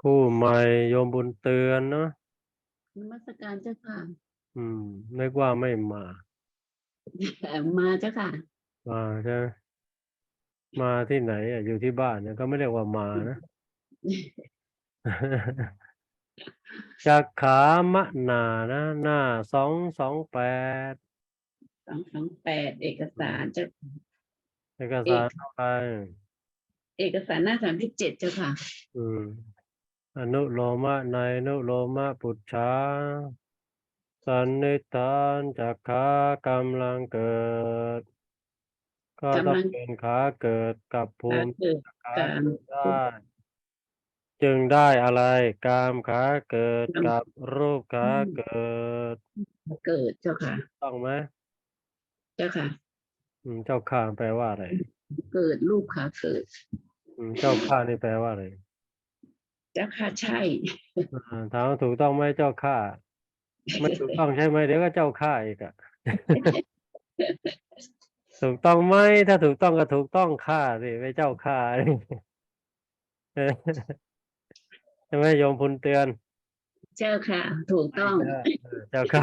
คู่ใหม่โยมบุญเตือนเนาะนมัสการเจ้าค่ะอืมนึกว่าไม่มาเอ่อมาเจ้าค่ะ มาใช่ไหมมาที่ไหนอะอยู่ที่บ้านเนี่ยก็ไม่เรียกว่ามานะจากขามะนานะหน้าสองสองแปดสองสองแปดเอกสารเจ้าเอกสารเท่าไหรเอกสารหน้าสามที่เจ็ดเจ้าค่ะ อืม อนุโลมะในอนุโลมะปุจฉาสันนิษฐานจากขากำลังเกิด ก็ต้องกำลังเป็นขาเกิดกับภูการมิเกิดขาการเกิดได้จึงได้อะไร กามขาเกิดกับรูปขาเกิด เกิดเจ้าค่ะ ต้องไหมเจ้าค่ะอืมเจ้าข้าแปลว่าอะไร เกิดรูปขาเกิดอืมเจ้าข้านี่แปลว่าอะไรเจ้าค่ะใช่อ่าถามว่าถูกต้องไหมเจ้าข้าไม่ถูกต้องใช่ไหมเดี๋ยวก็เจ้าข้าอีกอะถูกต้องไหมถ้าถูกต้องก็ถูกต้องข้าสิไม่เจ้าข้าเออใช่ไหมโยมพุนเตือน เจ้าค่ะ ถูกต้องเออเออเจ้าข้า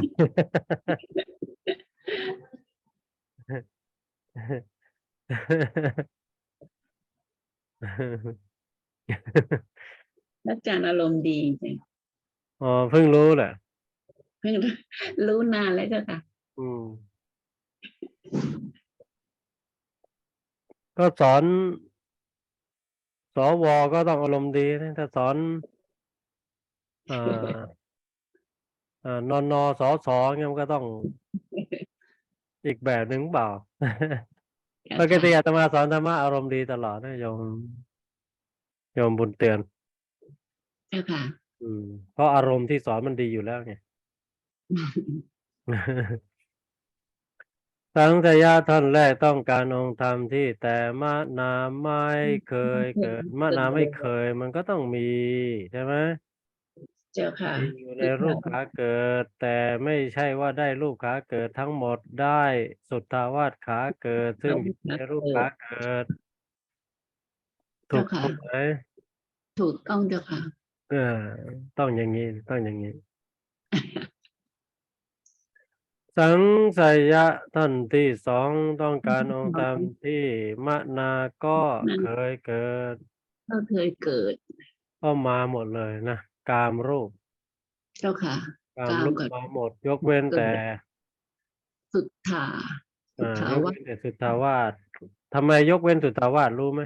อาจารย์อารมณ์ดีจริงอ๋อเพิ่งรู้แหละเพิ่งรู้นานแล้วเจ้าค่ะ อืม ก็สอนสวก็ต้องอารมณ์ดีนะถ้าสอนอ่าอ่านอนอสอสอเงี้ยมันก็ต้องอีกแบบหนึ่งเปล่าปกติอาตมาสอนธรรมะอารมณ์ดีตลอดนะโยมโยมบุญเตือน เจ้าค่ะ อืมเพราะอารมณ์ที่สอนมันดีอยู่แล้วไง สังทยาท่านแรกต้องการองค์ธรรมที่แต่มะนาไม่เคยเกิดมะนาไม่เคย มันก็ต้องมีใช่ไหมเจ้าค่ะ มีอยู่ในรูปขาเกิด แต่ไม่ใช่ว่าได้รูปขาเกิดทั้งหมดได้สุทธาวาสขาเกิด ซึ่งอยู่ในรูปขาเกิด ถูกเจ้าค่ะต้องไหมถูกต้องเจ้าค่ะ เออ ต้องอย่างนี้ ต้องอย่างนี้ สังสยะท่านที่สองต้องการองค์ธรรมที่มะนาก็เคยเกิด ก็เคยเกิด ก็มาหมดเลยนะ กามรูป เจ้าค่ะ กามกามรูปกับมาหมด ยกเว้นเกิดแต่ สุดถาสุดอ่าถายกว่าเว้นแต่สุทธาวาสทำไมยกเว้นสุทธาวาสรู้ไหม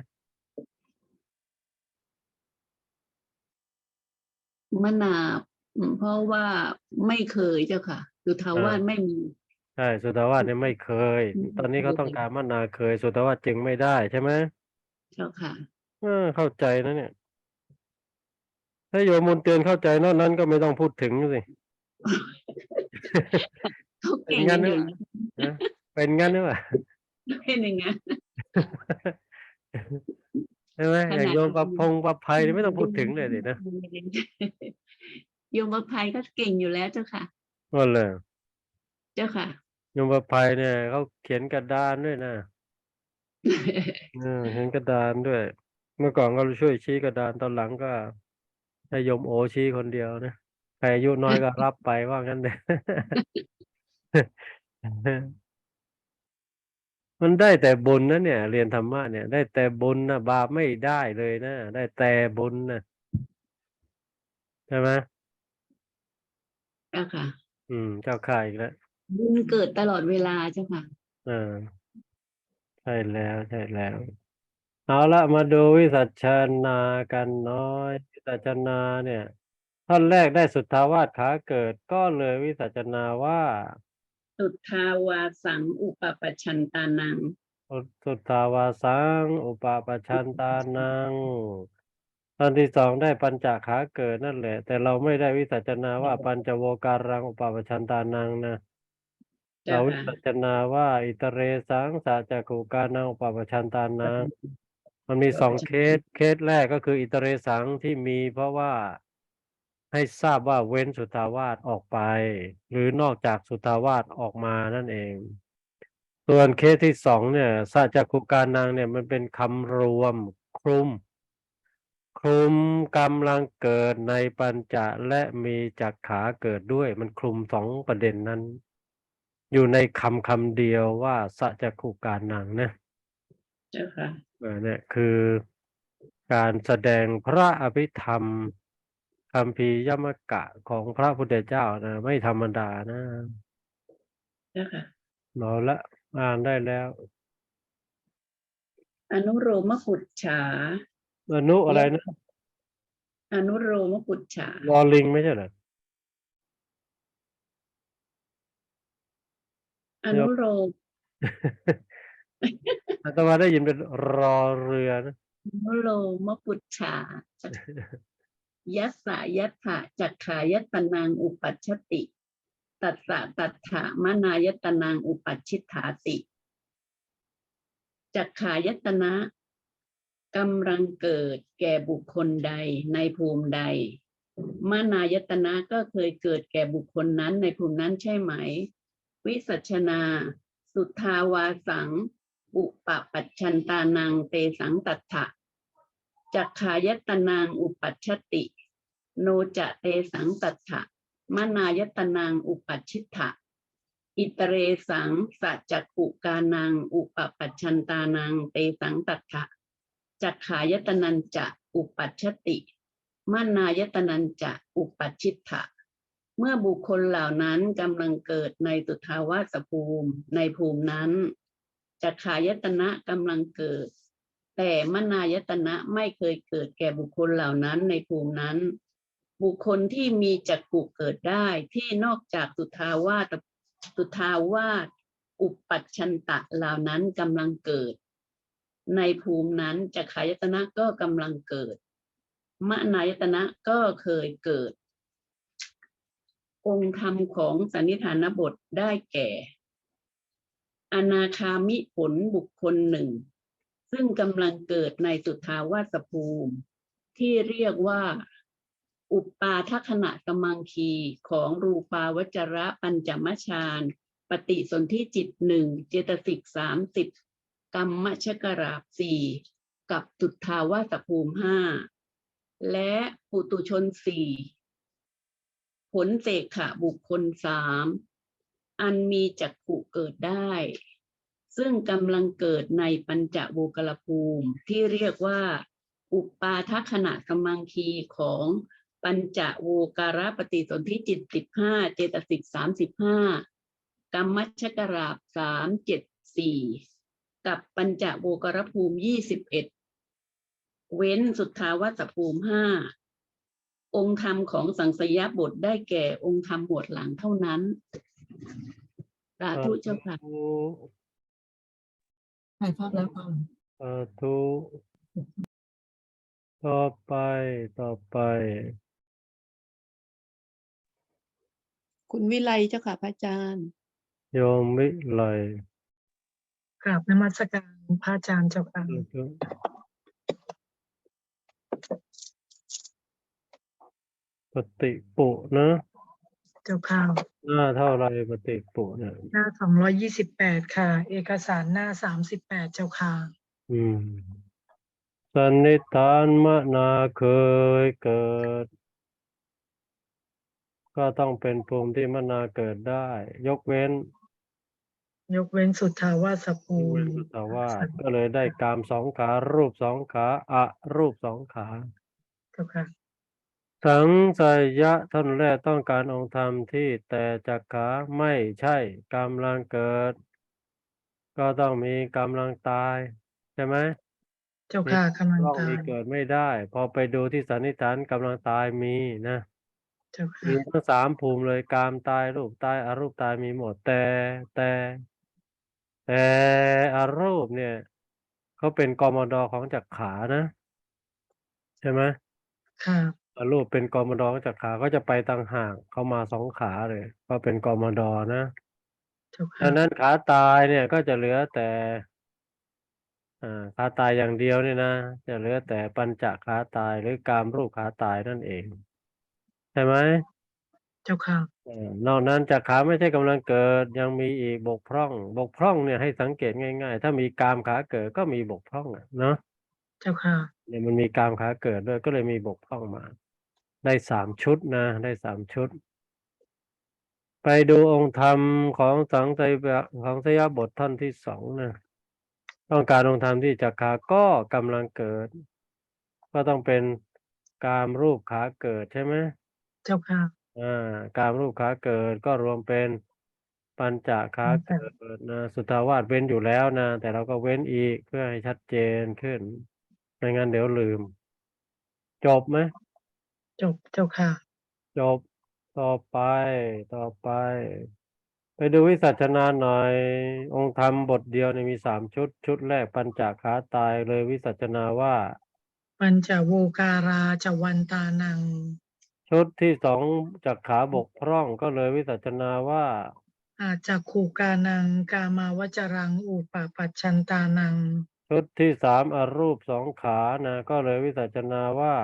มะนาวอืมเพราะว่าไม่เคยเจ้าค่ะ สุทาวาสไม่มี ใช่ สุทธาวาสเนี่ยไม่เคยอืมตอนนี้เขาต้องการมะนาเคย สุทธาวาสจึงไม่ได้ใช่ไหมเจ้าค่ะเออเข้าใจนะเนี่ย ถ้าโยมมนเตือนเข้าใจนอกนั้นก็ไม่ต้องพูดถึงสิเขาเก่งเป็นงั้กันนหอรือยู่เปล่านะเป็นงั้นหรือเปล่าเป็นอย่างนั้น ใช่ไหมขอย่างนาดโยมประพงประภัยนี่ไม่ต้องพูดถึงเลยดินะโยมประภัยก็เก่งอยู่แล้วเจ้าค่ะก็เลยเจ้าค่ะโยมประภัยเนี่ยเขาเขียนกระดานด้วยนะเออเขียนกระดานด้วย เมื่อก่อนก็ช่วยชี้กระดานตอนหลังก็ให้โยมโอชี้คนเดียวนะใครอายุน้อยก็รับไปว่างั้นเลย มันได้แต่บุญนะเนี่ย เรียนธรรมะเนี่ย ได้แต่บุญนะบาปไม่ได้เลยนะ ได้แต่บุญนะใช่ไหมเจ้าค่ะ อืมเจ้าข่ายอีกแล้วบุญเกิดตลอดเวลาเจ้าค่ะอ่าใช่แล้วใช่แล้ว เอาละมาดูวิสัชนากันน้อย วิสัชนาเนี่ยท่อนแรกได้สุทธาวาสขาเกิดก็เลยวิสัชนาว่า สุทธาวาสังอุปปชันตานัง สุทธาวาสัง อุปปชันตานังตอนที่สองได้ปัญจขาเกิดนั่นแหละ แต่เราไม่ได้วิสัชนาว่าปัญจโวการังอุปปชันตานังนะเจ้าเราวิค่ะ สัชนาว่าอิตเรสังสาจักขุกานังอุปปชันตานัง มันมีสองเคสเคสแรกก็คืออิตเรสังที่มีเพราะว่า ให้ทราบว่าเว้นสุทธาวาสออกไป หรือนอกจากสุทธาวาสออกมานั่นเอง ส่วนเคสที่สองเนี่ยสัจจคุการนางเนี่ยมันเป็นคำรวมคลุม คลุมกำลังเกิดในปัญจะและมีจักขาเกิดด้วย มันคลุมสองประเด็นนั้น อยู่ในคำคำเดียวว่าสัจขุการนังนะเจ้าค่ะเออเนี่ยคือการแสดงพระอภิธรรม คำพีร์ยมกะของพระพุทธเจ้านะไม่ธรรมดานะเจ้าค่ะนอนละอ่านได้แล้ว อนุโรมปุจฉา อนุอะไรนะ อนุโรมปุจฉาลอลิงไม่ใช่เหรออนุโรมอาตมาได้ยินเป็นรอเรือนะอนุโลมปุจฉา ยัสสะยัตถะจักขายตนังอุปัชติ ตัสสะตัตถะมนายตนังอุปัชิฐาติ จักขายตนะกำลังเกิดแก่บุคคลใดในภูมิใดมนายตนะก็เคยเกิดแก่บุคคลนั้นในภูมินั้นใช่ไหม วิสัชนา สุทธาวาสัง อุปปัชชันตานังเตสังตัตถะ จักขายตนางอุปัชชติ โนจะเตสังตัตถะมนายตนางอุปัชิตะอิตเรสังสัจจกุกานังอุปปัชชันตานังเตสังตัตถะจักขายตนันจะอุปัชชติมานายตนันจะอุปัชิตะเมื่อบุคคลเหล่านั้นกำลังเกิดในตุทาวาสภูมิในภูมินั้นจักขายตนะกำลังเกิด แต่มนายตนะไม่เคยเกิดแก่บุคคลเหล่านั้นในภูมินั้น บุคคลที่มีจักกุเกิดได้ที่นอกจากตุทาวาสตุทาวาสอุปปัชชันตะเหล่านั้นกำลังเกิด ในภูมินั้นจักขายตนะก็กำลังเกิดมนายตนะก็เคยเกิด องค์ธรรมของสันนิฐานบทได้แก่ อนาคามิผลบุคคลหนึ่ง ซึ่งกำลังเกิดในสุทธาวาสภูมิ ที่เรียกว่า อุปปาทขณะกมังคีของรูปาวจระปัญจมฌานปฏิสนธิจิตหนึ่งเจตสิกสามสิบกรรมชกราบสี่กับตุทาวาสภูมิห้าและปุตุชนสี่ผลเสกขะบุคคลสามอันมีจักขุเกิดได้ ซึ่งกำลังเกิดในปัญจโวกลภูมิที่เรียกว่า อุปาทขณะกำลังคีของปัญจโวการปฏิสนธิจิตสิบห้าเจตสิกสามสิบห้ากรรมชกราบสามเจ็ดสี่กับปัญจโวการภูมิยี่สิบเอ็ดเว้นสุทธาวาสภูมิห้าองค์ธรรมของสังสยบทได้แก่องค์ธรรมหมวดหลังเท่านั้นสาธุเจ้าค่ะ ถ่ายภาพแล้วค่ะสาธุต่อไปต่อไป คุณวิไลเจ้าค่ะพระอาจารย์ โยมวิไลกราบนมัสการพระอาจารย์เจ้าค่ะสาธุปฏิปุนะ เจ้าค่ะหน้าเท่าไรปฏิปุเนี่ยหน้าสองร้อยยี่สิบแปดค่ะ เอกสารหน้าสามสิบแปดเจ้าค่ะอืมสันนิษฐานมนาเคยเกิด ก็ต้องเป็นภูมิที่มนาเกิดได้ ยกเว้น ยกเว้นสุทธาวาสภูยกเว้มินสุตวาสก็เลยได้กามสองขา รูปสองขาอะรูปสองขาเจ้าค่ะ สังสยะท่านแรกต้องการองค์ธรรมที่แต่จักขาไม่ใช่กำลังเกิด ก็ต้องมีกำลังตาย ใช่ไหมเจ้าค่ะกำลังต้องตามียเกิดไม่ได้ พอไปดูที่สันนิษฐานกำลังตายมีนะเจ้ามีค่ะทั้งสามภูมิเลยกามตายรูปตายอรูปตายมีหมดแต่แต่แต่อรูปเนี่ยเขาเป็นกมดของจักขานะ ใช่ไหมค่ะอ รูปเป็นกมดของจักขาก็จะไปต่างหากเขามาสองขาเลย ก็เป็นกมดนะเจ้าค่ะดังนั้นขาตายเนี่ยก็จะเหลือแต่อ่าขาตายอย่างเดียวเนี่ยนะ จะเหลือแต่ปัญจขาตายหรือกามรูปขาตายนั่นเอง ใช่ไหมเจ้าค่ะเอ่อนอกนั้นจากขาไม่ใช่กำลังเกิดยังมีอีกบกพร่อง บกพร่องเนี่ยให้สังเกตง่าย ๆ ถ้ามีกามขาเกิดก็มีบกพร่องอะเนาะเจ้าค่ะเนี่ยมันมีกามขาเกิดด้วยก็เลยมีบกพร่องมา ได้สามชุดนะได้สามชุด ไปดูองค์ธรรมของสังไตยะของสยบทท่อนที่สองนะต้องการองค์ธรรมที่จักขาก็กำลังเกิด ก็ต้องเป็นกามรูปขาเกิดใช่ไหมเจ้าค่ะอ่ากามรูปขาเกิดก็รวมเป็นปัญจขาปัญจเกิดนะสุทธาวาสเว้นอยู่แล้วนะแต่เราก็เว้นอีกเพื่อให้ชัดเจนขึ้นไม่งั้นเดี๋ยวลืม จบไหม จบเจ้าค่ะ จบต่อไป ต่อไป ไปดูวิสัชนาหน่อย องค์ธรรมบทเดียวเนี่ยมีสามชุด ชุดแรกปัญจขาตายเลยวิสัชนาว่า ปัญจโวการาจวันตานัง ชุดที่สองจากขาบกพร่องก็เลยวิสัชนาว่า อาจจะคูกานังกามาวจรังอุปปัชชันตานัง ชุดที่สามอรูปสองขานะ ก็เลยวิสัชนาว่า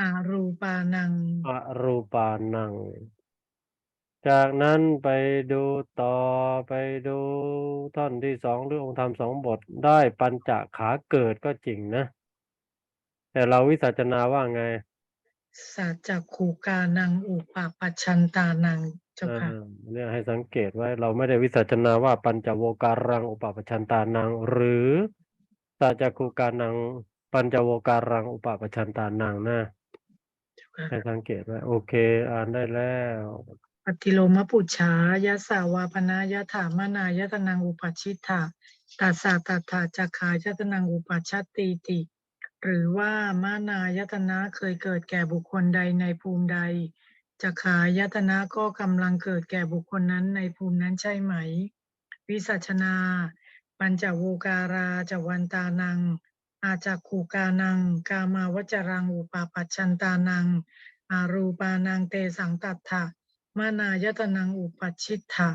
อารูปานังอรูปานัง จากนั้นไปดูต่อไปดูท่อนที่สองหรือองค์ธรรมสองบทได้ปัญจขาเกิดก็จริงนะ แต่เราวิสัชนาว่าไงสัจจคูกานังอุปปัชชันตานังเจ้าค่ะอ่าเนี่ยให้สังเกตไว้ เราไม่ได้วิสัชนาว่าปัญจโวการังอุปปัชชันตานัง หรือสัจจคูกานังปัญจโวการังอุปปัชชันตานังนะเจ้าค่ะ ให้สังเกตไว้โอเค อ่านได้แล้วปฏิโลมปุจฉายะสาวาปนายะถามานายตนังอุปัชชิตถาตัสสะตัตถาจักขายตนังอุปัชชตติติ หรือว่ามานายตนะเคยเกิดแก่บุคคลใดในภูมิใดจักขายตนะก็กำลังเกิดแก่บุคคลนั้นในภูมินั้นใช่ไหม วิสัชนาปัญจโวการาจวันตานัง อาจักขูกานัง กามาวจรังอุปาปัชชันตานัง อารูปานังเตสังตัตถะมานายตนังอุปชิตถะ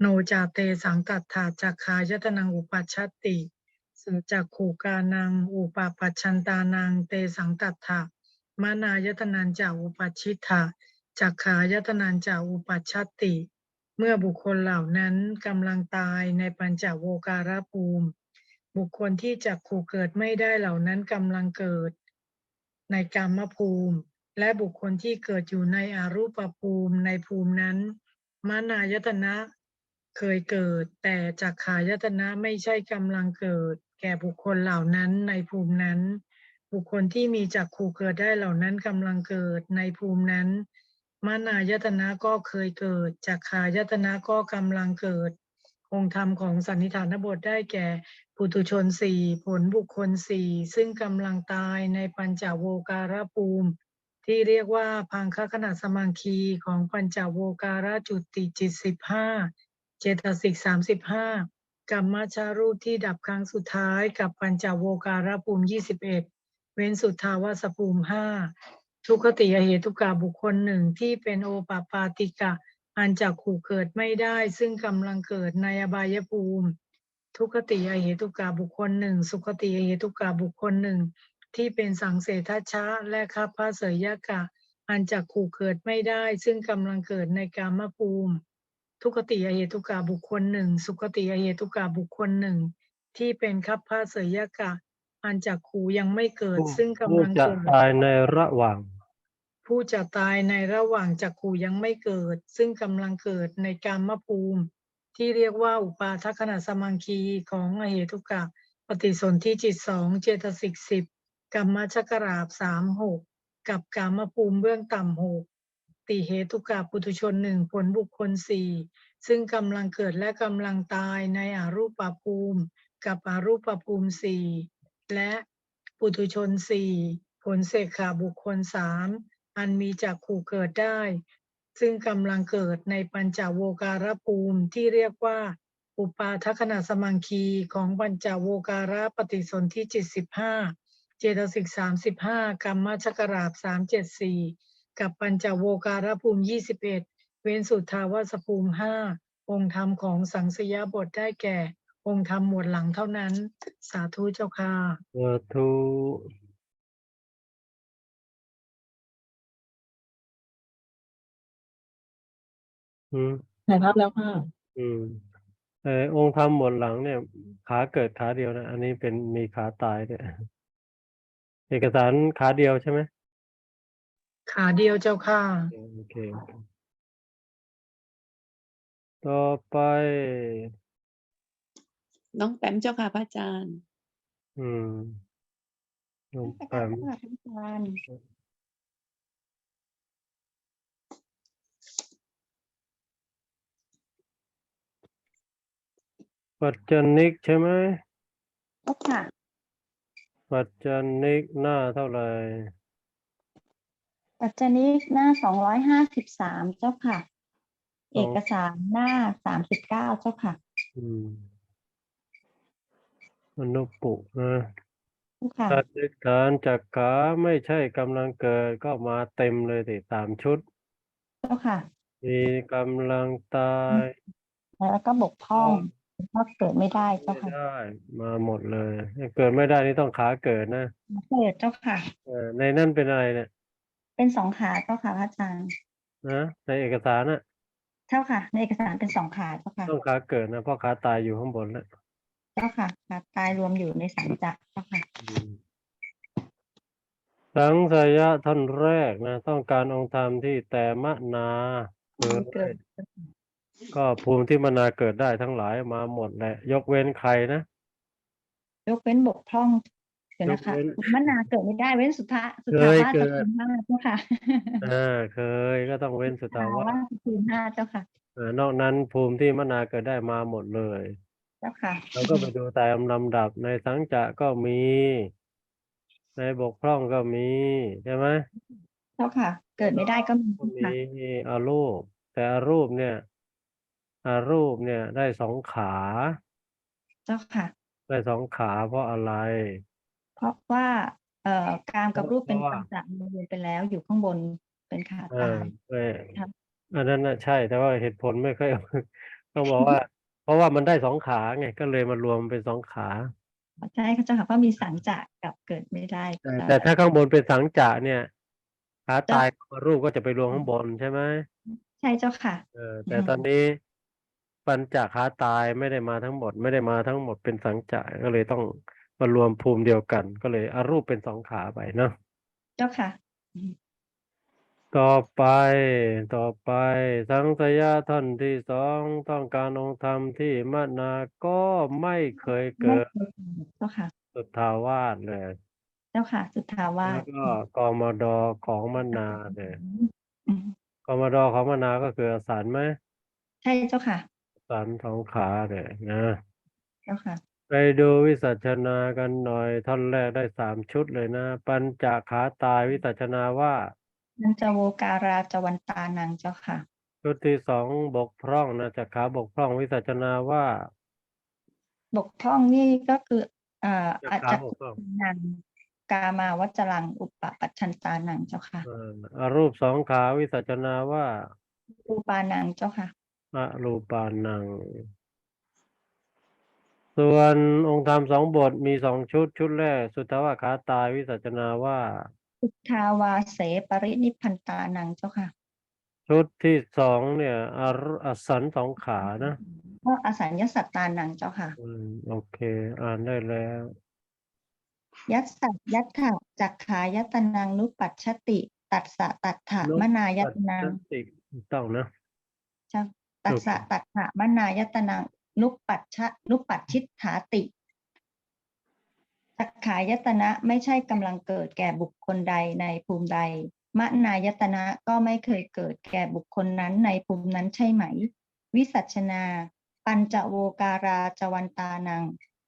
โนจาเตสังตัตถาจักขายตนังอุปัชชตติสจักขูกานัง อุปาปัชชันตานังเตสังตัตถะมานายตนันจาอุปชิตถะจักขายตนันจาอุปัชชตติ เมื่อบุคคลเหล่านั้นกำลังตายในปัญจโวการภูมิ บุคคลที่จักขู่เกิดไม่ได้เหล่านั้นกำลังเกิด ในกรรมภูมิ และบุคคลที่เกิดอยู่ในอารูปภูมิในภูมินั้น มานายตนะเคยเกิด แต่จักขายตนะไม่ใช่กำลังเกิด แก่บุคคลเหล่านั้นในภูมินั้น บุคคลที่มีจักขู่เกิดได้เหล่านั้นกำลังเกิดในภูมินั้นมานายตนะก็เคยเกิดจักขายตนะก็กำลังเกิดองค์ธรรมของสันนิฐานบทได้แก่ ปุถุชนสี่ผลบุคคลสี่ซึ่งกำลังตายในปัญจโวการภูมิ ที่เรียกว่าพังคขณะสมังคีของปัญจโวการจุติจิตสิบห้าเจตสิกสามสิบห้ากรรมชารูปที่ดับครั้งสุดท้ายกับปัญจโวการภูมิยี่สิบเอ็ดเว้นสุทธาวาสภูมิห้าทุกขติอเหตุกาบุคคลหนึ่งที่เป็นโอปปาติกะ อันจักขู่เกิดไม่ได้ ซึ่งกำลังเกิดในอบายภูมิ ทุกขติอเหตุกาบุคคลหนึ่ง สุขติอเหตุกาบุคคลหนึ่ง ที่เป็นสังเสทัชชะและคัพพะเสยยะกะ อันจักขู่เกิดไม่ได้ ซึ่งกำลังเกิดในกามภูมิ ทุกขติอเหตุกาบุคคลหนึ่ง สุขติอเหตุกาบุคคลหนึ่ง ที่เป็นคัพพะเสยยะกะ อันจักขู่ยังไม่เกิด ซึ่งกำผู้ลังจะเกิดตายในระหว่าง ผู้จะตายในระหว่างจักขูยังไม่เกิด ซึ่งกำลังเกิดในกามภูมิ ที่เรียกว่าอุปาทัขณะสมังคีของอเหตุกะปฏิสนธิจิตสองเจตสิกสิบกรรมชกราบสามหกกับกามภูมิเบื้องต่ำหกติเหตุกะปุถุชนหนึ่งผลบุคคลสี่ซึ่งกำลังเกิดและกำลังตายในอารูปภูมิ กับอารูปภูมิสี่และปุถุชนสี่ผลเสกขาบุคคลสามอันมีจักขู่เกิดได้ ซึ่งกำลังเกิดในปัญจโวการภูมิที่เรียกว่า อุปาทัขณะสมังคีของปัญจโวการปฏิสนธิจิตสิบห้าเจตสิกสามสิบห้ากรรมชกราบสามเจ็ดสี่กับปัญจโวการภูมิยี่สิบเอ็ดเว้นสุทธาวาสภูมิห้าองค์ธรรมของสังสยบทได้แก่ องค์ธรรมหมวดหลังเท่านั้น สาธุเจ้าค่ะสาธุ อืมถ่ายภาพแล้วค่ะ อืมเออองค์ธรรมหมดหลังเนี่ย ขาเกิดขาเดียวนะ อันนี้เป็นมีขาตายด้วยเอกสารขาเดียวใช่ไหมขาเดียวเจ้าค่ะ โอเคโอเคต่อไป น้องแปมเจ้าค่ะพระอาจารย์อืมลงนักแปการมพระอาจารย์ ปัจจนิกใช่ไหมเจ้าค่ะปัจจนิกหน้าเท่าไหร่ปัจจนิกหน้าสองร้อยห้าสิบสามเจ้าค่ะ เอกสารหน้าสามสิบเก้าเจ้าค่ะอืมอนุปุนะเจ้าค่ะถ้าติฐานจักขาไม่ใช่กำลังเกิดก็มาเต็มเลยสิสามชุดเจ้าค่ะ มีกำลังตาย แล้วก็บกพร่อง ก็เกิดไม่ได้เจ้าไม่ค่ะ ได้มาหมดเลยเกิดไม่ได้นี่ต้องขาเกิดนะเกิดเจ้าค่ะ เออในนั่นเป็นอะไรเนี่ยเป็นสองขาเจ้าค่ะพระอาจารย์นะในเอกสารน่ะเจ้าค่ะ ในเอกสารเป็นสองขาเจ้าค่ะต้องขาเกิดนะเพราะขาตายอยู่ข้างบนแล้วเจ้าค่ะขาตายรวมอยู่ในสังจักรเจ้าค่ะอืมสังสยะท่านแรกนะ ต้องการองค์ธรรมที่แต่มนาเกิเกิดด ก็ภูมิที่มนาเกิดได้ทั้งหลายมาหมดแหละ ยกเว้นใครนะ ยกเว้นบกพร่องเดี๋ยวนะคะยกเว้นมนาเกิดไม่ได้เว้นสุทธะสุทเคธายว่าเกิจะดคืนห้าเจ้าค่ะอ่าเคยก็ต้องเว้นสุสุทตาธาวะว่าจะคืนห้าเจ้าค่ะเออนอกนั้นภูมิที่มนาเกิดได้มาหมดเลย เจ้าค่ะเราก็ไปดูตามลำดับในสังจะก็มี ในบกพร่องก็มีใช่ไหมเจ้าค่ะ เกิดไม่ได้ก็มีก็เจ้ามีค่ะอารูป แต่อารูปเนี่ยอา รูปเนี่ยได้สองขา เจ้าค่ะ ได้สองขาเพราะอะไร เพราะว่า เอ่อกามกับรูปเป็นเพราะว่าปัญจมรวมไปแล้ว อยู่ข้างบนเป็นขาเอตาอยเออครับอันนั้นน่ะใช่ แต่ว่าเหตุผลไม่ค่อยต้องบอกว่า เพราะว่ามันได้สองขาไงก็เลยมารวมเป็นสองขาใช่ค่ะเจ้าค่ะเพราะมีสังจะกับเกิดไม่ได้แต่เจ้าแต่ถ้าข้างบนเป็นสังจะเนี่ย ขาเจ้าตายกับรูปก็จะไปรวมข้างบนใช่ไหมใช่เจ้าค่ะเออแต่อืมตอนนี้ ปัญจขาตายไม่ได้มาทั้งหมด ไม่ได้มาทั้งหมดเป็นสังจะก็เลยต้องมารวมภูมิเดียวกัน ก็เลยอารูปเป็นสองขาไปเนาะเจ้าค่ะ ต่อไปต่อไป สังสยาท่านที่สองต้องการองค์ธรรมที่มนาก็ไม่เคยไม่เกิดเคยเกิดเจ้าค่ะ สุทธาวาสเลย เจ้าค่ะสุทธาวาแล้สวก็กมดของมนาเลยอืมกมดของมนาก็คืออสันไหมใช่เจ้าค่ะอ สันสองขาเลยนะเจ้าค่ะไปดูวิสัชนากันหน่อยท่อนแรกได้สามชุดเลยนะ ปัญจขาตายวิสัชนาว่านันจโวการาจวันตานังเจ้าค่ะ ชุดที่สองบกพร่องนะจากขาบกพร่องวิสัชนาว่า บกพร่องนี่ก็คืออ่าจากอาจขาจะบกพร่องนังกามาวัจรังอุปปปัจชันตานังเจ้าค่ะเอ่ออารูปสองขาวิสัชนาว่ารูปานังเจ้าค่ะ อรูปานัง ส่วนองค์ธรรมสองบทมีสองชุดชุดแรก สุทธาวาขาตายวิสัชนาว่าพุทธาวาเสปรินิพพันตานังเจ้าค่ะ ชุดที่สองเนี่ยอารุอสันสองขานะก็อสัญญสัตตานังเจ้าค่ะ อืมโอเค อ่านได้แล้ว ยัสสัตยัตถะจักขายตนังนุปัชชติ ตัสสะตัตถะนุมนายตนังปัจจติถูกต้องนะ เจ้า ตัสสะตัตถะมนายตนังนุปัชชะนุปัชชิตถาติจักขายตนะไม่ใช่กำลังเกิดแก่บุคคลใดในภูมิใด มนายตนะก็ไม่เคยเกิดแก่บุคคลนั้นในภูมินั้นใช่ไหม วิสัชนา ปัญจโวการาจวันตานัง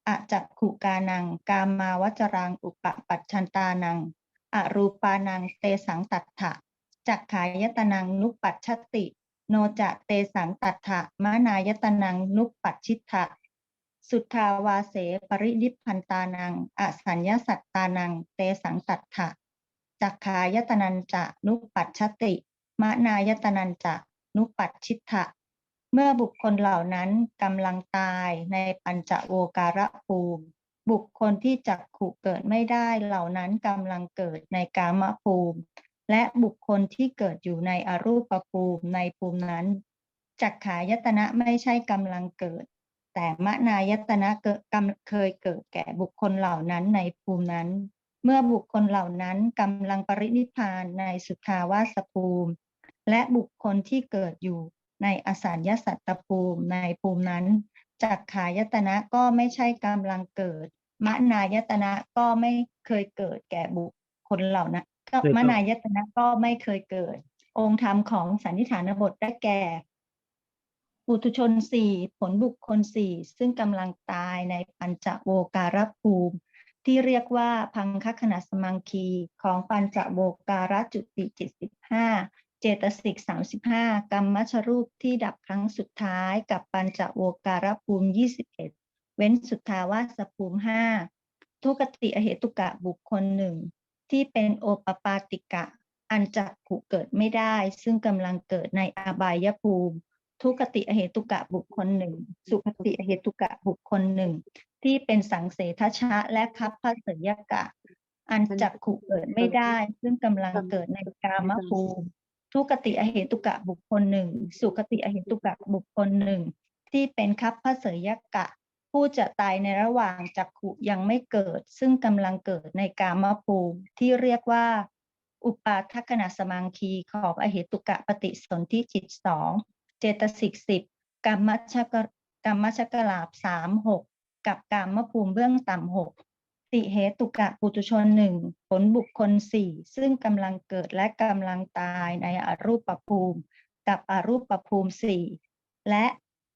อจักขุกานัง กามาวจรัง อุปปัชชันตานังอรูปานัง เตสังตัตถะจักขายตนังนุปัชชติ โนจะเตสังตัถะมานายตนังนุปปัชชิตะสุทธาวาเสปรินิพันตานัง อสัญญาสัตตานัง เตสังตัตถะจักขายตนันจะนุปัชชติ มานายตนันจะนุปัชชิตะเมื่อบุคคลเหล่านั้นกำลังตายในปัญจโวการภูมิ บุคคลที่จักขุเกิดไม่ได้เหล่านั้นกำลังเกิดในกามภูมิ และบุคคลที่เกิดอยู่ในอรูปภูมิในภูมินั้นจักขายตนะไม่ใช่กำลังเกิด แต่มนายตนะเกิดกำเคยเกิดแก่บุคคลเหล่านั้นในภูมินั้น เมื่อบุคคลเหล่านั้นกำลังปรินิพานในสุทาวาสภูมิ และบุคคลที่เกิดอยู่ในอสัญญสัตตภูมิในภูมินั้นจักขายตนะก็ไม่ใช่กำลังเกิดมนายตนะก็ไม่เคยเกิดแก่บุคคลเหล่านั้น ก็ไม่ต้องมนายตนะก็ไม่เคยเกิด องค์ธรรมของสันนิฐานบทได้แก่ปุถุชนสี่ผลบุคคลสี่ซึ่งกำลังตายในปัญจโวการภูมิ ที่เรียกว่าพังคขณะสมังคีของปัญจโวการจุติจิตสิบห้าเจตสิกสามสิบห้ากรรมมัชรูปที่ดับครั้งสุดท้ายกับปัญจโวการภูมิยี่สิบเอ็ดเว้นสุทธาวาสภูมิห้าทุกติอเหตุกะบุคคลหนึ่ง ที่เป็นโอปปาติกะ อันจักขุเกิดไม่ได้ ซึ่งกำลังเกิดในอบายภูมิ ทุกติอเหตุกะบุคคลหนึ่ง สุขติอเหตุกะบุคคลหนึ่ง ที่เป็นสังเสทชะและคัพพเสยกะ อันจักขุเกิดไม่ได้ ซึ่งกำลังเกิดในกามภูมิ ทุกติอเหตุกะบุคคลหนึ่ง สุขติอเหตุกะบุคคลหนึ่ง ที่เป็นคัพพเสยกะ ผู้จะตายในระหว่างจักขุยังไม่เกิด ซึ่งกำลังเกิดในกามภูมิที่เรียกว่า อุปาทัคณะสมังคีของอเหตุกะปฏิสนธิจิตสองเจตสิกสิบกรรมชกกรรมชกลาบสามหกกับกรรมภูมิเบื้องต่ำหกติเหตุกะปุตุชนหนึ่งผลบุคคลสี่ซึ่งกำลังเกิดและกำลังตายในอรูปภูมิ กับอรูปภูมิสี่และ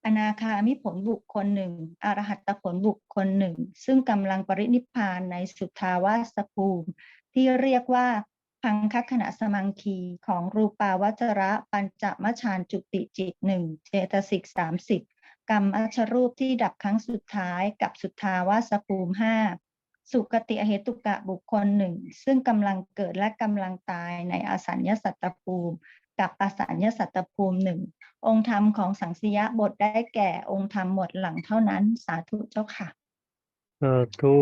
อนาคามิผลบุคคลหนึ่ง อรหัตผลบุคคลหนึ่ง ซึ่งกำลังปรินิพพานในสุทาวาสภูมิ ที่เรียกว่าพังคขณะสมังคีของรูปาวจระปัญจมชานจุติจิตหนึ่งเจตสิกสามสิบกรรมอัชรูปที่ดับครั้งสุดท้ายกับสุทธาวาสภูมิห้าสุกติอเหตุกะบุคคลหนึ่ง ซึ่งกำลังเกิดและกำลังตายในอสัญญสัตตภูมิ กับอสัญญาสัตตภูมิหนึ่งองค์ธรรมของสังสยบทได้แก่องค์ธรรมหมวดหลังเท่านั้น สาธุเจ้าค่ะสาธุ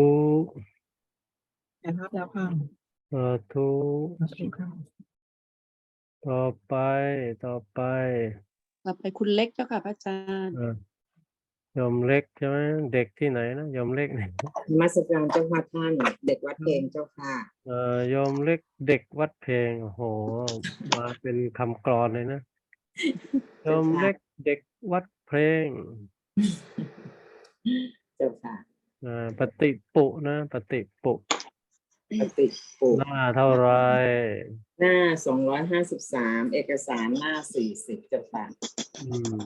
นะครับแล้วค่ะสาธุสาธุค่ะต่อไปต่อไป ต่อไปคุณเล็กเจ้าค่ะพระอาจารย์อะโยมเล็กใช่ไหมเด็กที่ไหนนะโยมเล็กเนี่ยนมาสการเจ้าค่ะท่านเด็กวัดเพลงเจ้าค่ะเอ่อโยมเล็กเด็กวัดเพลงโอ้โห มาเป็นคำกรอนเลยนะโยมเล็กเด็กวัดเพลงเจ้าค่ะอ่าปฏิปุนะปฏิปุปฏิปุหน้าเท่าไหรหน้าสองร้อยห้าสิบสามเอกสารหน้าสี่สิบเจ้าค่ะอืม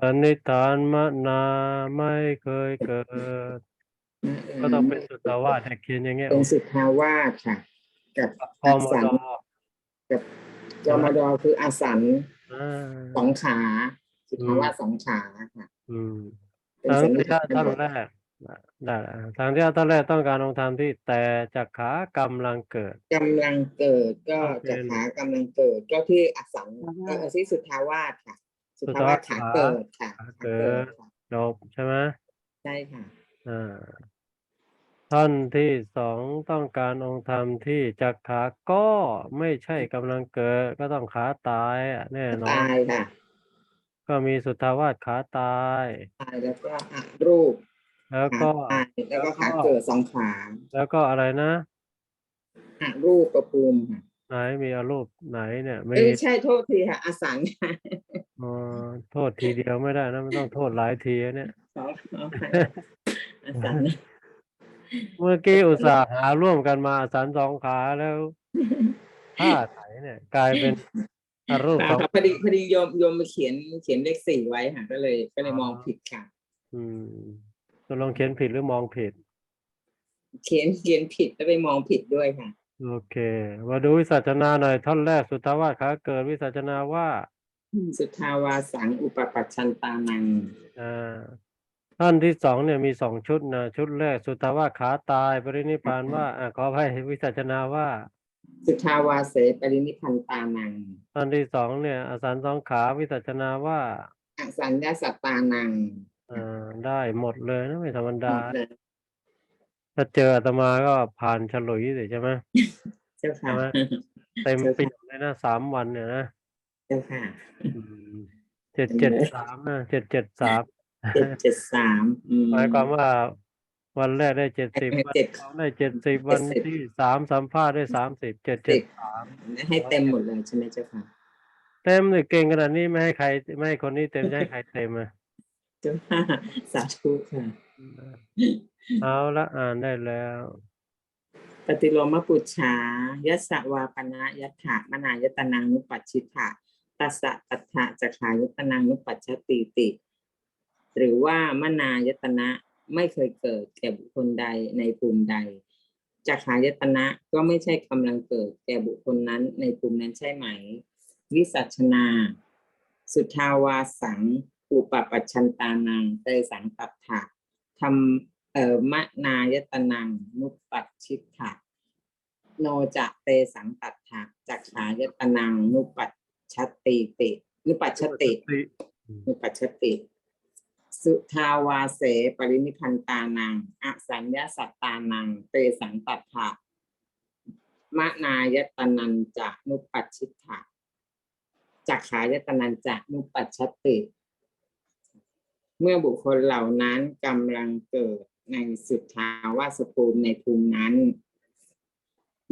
สันนิษฐานมนาไม่เคยเกิด ก็ต้องเป็นสุตตวาสแต่เขียนอย่างเงี้ยเป็นสุทธาวาสค่ะ กับพอามสันดกับจอมดอคืออาสันอ่าสองขา สุทธาวาสสองขาค่ะอืมเป็นทางสันนิที่ษฐานท่านแรกได้ละทางที่ท่านแรกต้องการองค์ธรรมที่แต่จักขากำลังเกิด กำลังเกิดก็โอเค จะขากำลังเกิดก็ที่อาสันอ่าก็ที่สุทธาวาสค่ะ สุทสุทธาธาวาาสสขาขาเกิดค่ะขาขาเกิดค่ะจบใช่ไหมใช่ค่ะอ่าท่านที่สองต้องการองค์ธรรมที่จักขาก็ไม่ใช่กำลังเกิดก็ต้องขาตายอะแน่นอนตายค่ะก็มีสุทธาวาสขาตาย ตายแล้วก็อะรูปแล้วขาก็ตายแล้วก็แล้วก็ขาเกิดสองขาแล้วก็อะไรนะอะรูปประภูมิค่ะ ไหนมีอารูปไหนเนี่ยมีเอ้ยใช่โทษทีค่ะอสังค่ะอ๋อโทษทีเดียวไม่ได้นะมันต้องโทษหลายทีอะเนี่ย ขอขอให้อสังเมื่อกี้อุตส่าห์หาร่วมกันมาสันสองขาแล้วผ้าไถเนี่ย กลายเป็นอารูปเปล่าสองค่ะพอดีพอดีโยมโยมมาเขียนเขียนเลขสี่ไว้ค่ะก็เลยก็เลยมองผิดค่ะ อืมตกลงเขียนผิดหรือมองผิด เขียนเขียนผิดแล้วไปมองผิดด้วยค่ะ โอเค มาดูวิสัชนาหน่อยท่อนแรกสุทธาวาสขาเกิดวิสัชนาว่า สุทธาวาสังอุปปัชชันตานังอ่าท่อนที่สองเนี่ยมีสองชุดนะชุดแรกสุทธาวาสขาตาย ปรินิพพานว่าอ่าขอให้วิสัชนาว่า สุทธาวาเสปรินิพพันตานังท่อนที่สองเนี่ยอสันสองขาวิสัชนาว่าอสัญญาสัตตานังอ่าได้หมดเลยนะไม่ธรรมหมดาดเลย ถ้าเจออาตมาก็ผ่านฉลุยสิใช่ไหมเจ้าค่ะใช่ไหมเต็มเจ้าค่ะปีเลยนะสามวันเนี่ยนะเจ้าค่ะเจ็ดเจ็ดสามนะเจ็ดเจ็ดสามเจ็ดเจ็ดสามอืมหมายความว่าวันแรกได้เจ็ดสิบวันเจ็ดที่สองได้เจ็ดสิบวันที่สามสัมภาษณ์ได้สามสิบเจ็ดเจ็ดสามให้เต็มหมดเลยใช่ไหมเจ้าค่ะ เต็มเลยเก่งขนาดนี้ไม่ให้ใคร ไม่ให้คนนี้เต็มจะให้ใครเต็มอะเจ้าค่ะสาธุค่ะ เอาละอ่านได้แล้ว ปฏิโลมปุจฉายัสสวาปนะยัตถะมนายตนังนุปัชชิตะตัสสะตัทธะจักขายตนังนุปัชชติติ หรือว่ามนายตนะไม่เคยเกิดแก่บุคคลใดในภูมิใดจักขายตนะก็ไม่ใช่กำลังเกิดแก่บุคคลนั้นในภูมินั้นใช่ไหม วิสัชนา สุทาวาสัง อุปปัชชันตานังเตสังตัท ธะทำเอ่อมะนายตนังนุปปัชชิตถะโนจะเตสังตัทธะจักขายตนังนุปัชชติตินุปปัชชตินุปัชชติ สุทาวาเสปรินิพันตานังอสัญญาสัตตานัง เตสังตัทธะมะนายตนันจะนุปัชชิตถะจักขายตนันจะนุปัชชติ เมื่อบุคคลเหล่านั้นกำลังเกิดในสุทธาวาสภูมิในภูมินั้น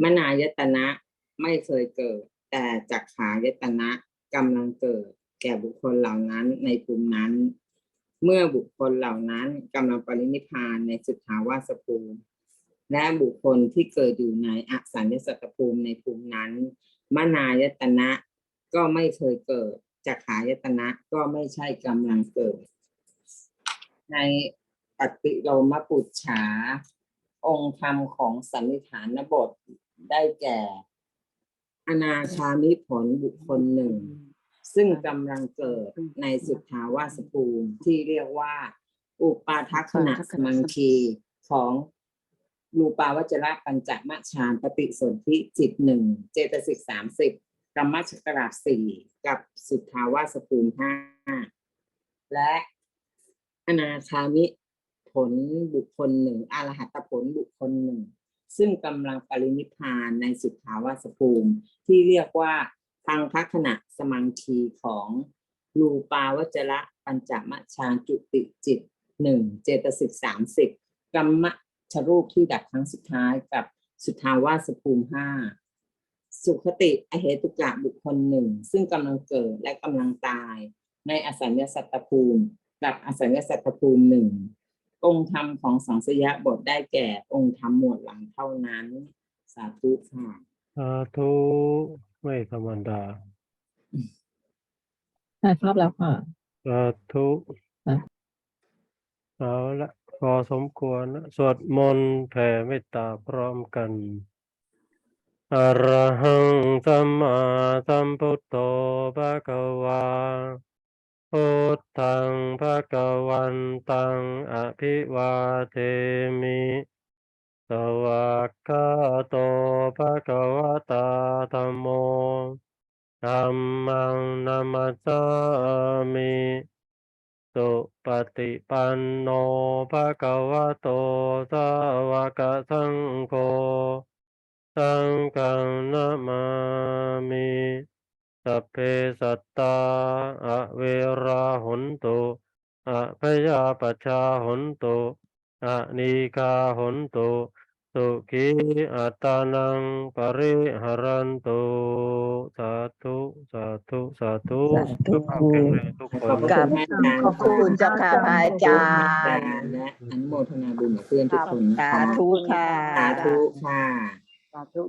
มนายตนะไม่เคยเกิด แต่จักขายตนะกำลังเกิด แก่บุคคลเหล่านั้นในภูมินั้น เมื่อบุคคลเหล่านั้นกำลังปรินิพานในสุทธาวาสภูมิ และบุคคลที่เกิดอยู่ในอสัญญสัตตภูมิในภูมินั้น มนายตนะก็ไม่เคยเกิดจักขายตนะก็ไม่ใช่กำลังเกิด ในปฏิโลมปุจฉา องค์ธรรมของสันนิฐานบทได้แก่ อนาคามิผลบุคคลหนึ่ง ซึ่งกำลังเกิดในสุทธาวาสภูมิที่เรียกว่า อุปาทัคขณะสมังคีของรูปาวจระปัญจมฌานปฏิสนธิจิตหนึ่งเจตสิกสามสิบกรรมชกราชสี่กับสุทธาวาสภูมิห้าและ อนาคามิผลบุคคลหนึ่งอรหัตผลบุคคลหนึ่ง ซึ่งกำลังปรินิพานในสุทาวาสภูมิ ที่เรียกว่าพังคัขณะสมังคีของรูปาวจระปัญจมฌานจุติจิตหนึ่งเจตสิกสามสิบกรรมชรูปที่ดับครั้งสุดท้ายกับสุทาวาสภูมิห้าสุขติอเหตุกะบุคคลหนึ่ง ซึ่งกำลังเกิดและกำลังตายในอสัญญาสัตตภูมิ กับอสัญญาสัตตภูมิหนึ่งองค์ธรรมของสังสยะบทได้แก่องค์ธรรมหมวดหลังเท่านั้น สาธุค่ะสาธุไม่ธรรมดาถ่ายภาพแล้วค่ะสาธุอะเอาละพอสมควรนะสวดมนต์แผ่เมตตาพร้อมกันอะระหังสัมมาสัมพุทโธภะคะวาพุ ทังภะคะวันตังอภิวาเทมิสวากขาโตภะคะวะตาธัมโมธัมมังนัมสสามิสุปฏิปันโนภะคะวะโตสาวกสังโฆสังฆนะมามิ สัพเพสัตตาอะเวราหุนตุอะพยาปชชาหุนตุอะนีคาหุนตุสุขีอัตานังปริหารันตุสาธุสาธุสาธุสาธุสุขภาพแข็งแรงทุกคขอบนพระคุณท่านอาจารย์ขอบคุณเจ้าค่ะพระอาจารย์และอนุโมทนาบุญกับเพื่อนทุกคนนะคะสาธุค่ะสาธุค่ะสาธุ